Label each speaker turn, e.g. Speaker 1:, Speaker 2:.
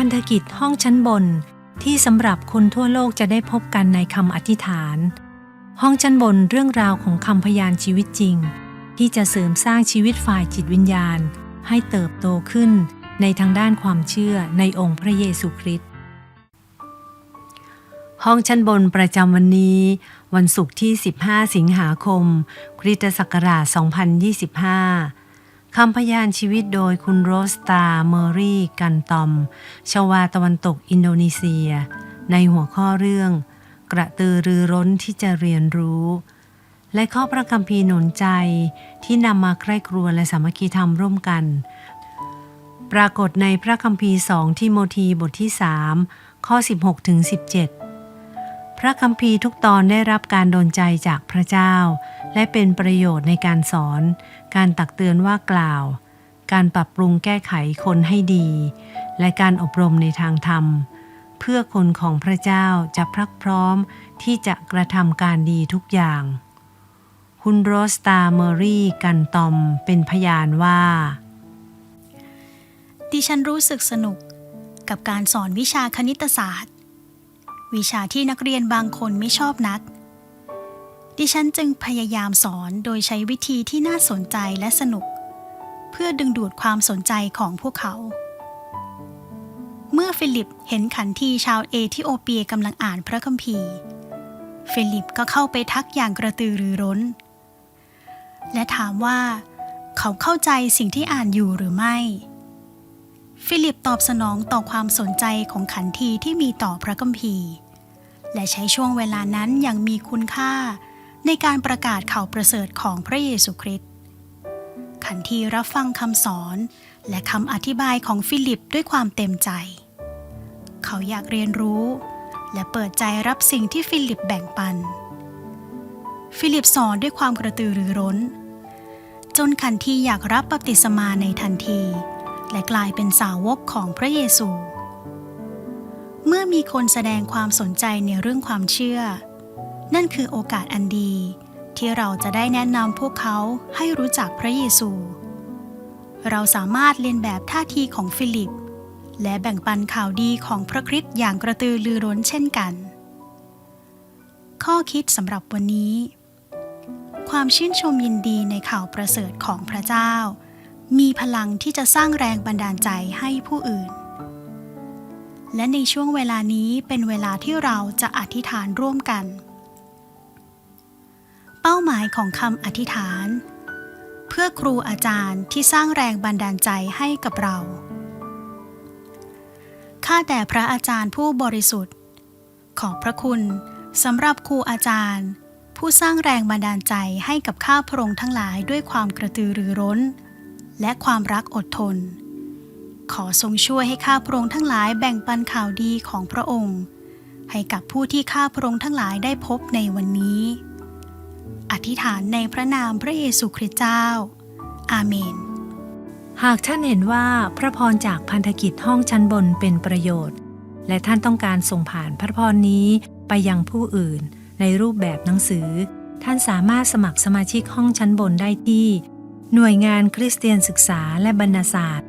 Speaker 1: พันธกิจห้องชั้นบน ที่สำหรับคนทั่วโลกจะได้พบกันในคำอธิษฐาน ห้องชั้นบนเรื่องราวของคำพยานชีวิตจริง ที่จะเสริมสร้างชีวิตฝ่ายจิตวิญญาณ ให้เติบโตขึ้นในทางด้านความเชื่อในองค์พระเยซูคริสต์ห้องชั้นบนประจำวันนี้ วันศุกร์ที่ 15 สิงหาคม คริสตศักราช 2025 คำพยานชีวิตโดยคุณโรสตาเมอรี่ กันตอม ชาวาตะวันตกอินโดนีเซีย ในหัวข้อเรื่อง กระตือรือร้นที่จะเรียนรู้ และข้อพระคัมภีร์หนุนใจที่นำมาใคร่ครวญและสามัคคีธรรมร่วมกัน ปรากฏในพระคัมภีร์สองทิโมธีบทที่3ข้อ 16ถึง17 พระคัมภีร์ทุกตอนได้รับการดลใจจากพระเจ้า และเป็นประโยชน์ในการสอน การตักเตือนว่ากล่าว การปรับปรุงแก้ไขคนให้ดี และการอบรมในทางธรรม เพื่อคนของพระเจ้าจะพรักพร้อมที่จะกระทำการดีทุกอย่าง คุณโรสตาเมอรี่กันตอมเป็นพยานว่า
Speaker 2: ดิฉันรู้สึกสนุกกับการสอนวิชาคณิตศาสตร์ วิชาที่นักเรียนบางคนไม่ชอบนัก ดิฉันจึงพยายามสอนโดยใช้วิธีที่น่าสนใจและสนุก เพื่อดึงดูดความสนใจของพวกเขา เมื่อฟิลิปเห็นขันทีชาวเอธิโอเปียกำลังอ่านพระคัมภีร์ ฟิลิปก็เข้าไปทักอย่างกระตือรือร้น และถามว่า เขาเข้าใจสิ่งที่อ่านอยู่หรือไม่ฟิลิปตอบสนองต่อความสนใจของขันทีที่มีต่อพระคัมภีร์ และใช้ช่วงเวลานั้นอย่างมีคุณค่า ในการประกาศข่าวประเสริฐของพระเยซูคริสต์ขันทีรับฟังคำสอนและคำอธิบายของฟิลิปด้วยความเต็มใจ เขาอยากเรียนรู้ และเปิดใจรับสิ่งที่ฟิลิปแบ่งปัน ฟิลิปสอนด้วยความกระตือรือร้น จนขันทีอยากรับบัพติศมาในทันที และกลายเป็นสาวกของพระเยซู เมื่อมีคนแสดงความสนใจในเรื่องความเชื่อ นั่นคือโอกาสอันดี ที่เราจะได้แนะนำพวกเขาให้รู้จักพระเยซู เราสามารถเรียนแบบท่าทีของฟิลิป และแบ่งปันข่าวดีของพระคริสต์อย่างกระตือรือร้นเช่นกัน ข้อคิดสำหรับวันนี้ ความชื่นชมยินดีในข่าวประเสริฐของพระเจ้า มีพลังที่จะสร้างแรงบันดาลใจให้ผู้อื่น และในช่วงเวลานี้เป็นเวลาที่เราจะอธิษฐานร่วมกัน เป้าหมายของคำอธิษฐาน เพื่อครูอาจารย์ที่สร้างแรงบันดาลใจให้กับเรา ข้าแต่พระอาจารย์ผู้บริสุทธิ์ ขอบพระคุณสำหรับครูอาจารย์ ผู้สร้างแรงบันดาลใจให้กับข้าพระองค์ทั้งหลายด้วยความกระตือรือร้น และความรักอดทน ขอทรงช่วยให้ข้าพระองค์ทั้งหลายแบ่งปันข่าวดีของพระองค์ ให้กับผู้ที่ข้าพระองค์ทั้งหลายได้พบในวันนี้ อธิษฐานในพระนามพระเยซูคริสต์เจ้า อาเมน
Speaker 1: หากท่านเห็นว่าพระพรจากพันธกิจห้องชั้นบนเป็นประโยชน์ และท่านต้องการส่งผ่านพระพรนี้ไปยังผู้อื่น ในรูปแบบหนังสือ ท่านสามารถสมัครสมาชิกห้องชั้นบนได้ที่ หน่วยงานคริสเตียนศึกษาและบรรณศาสตร์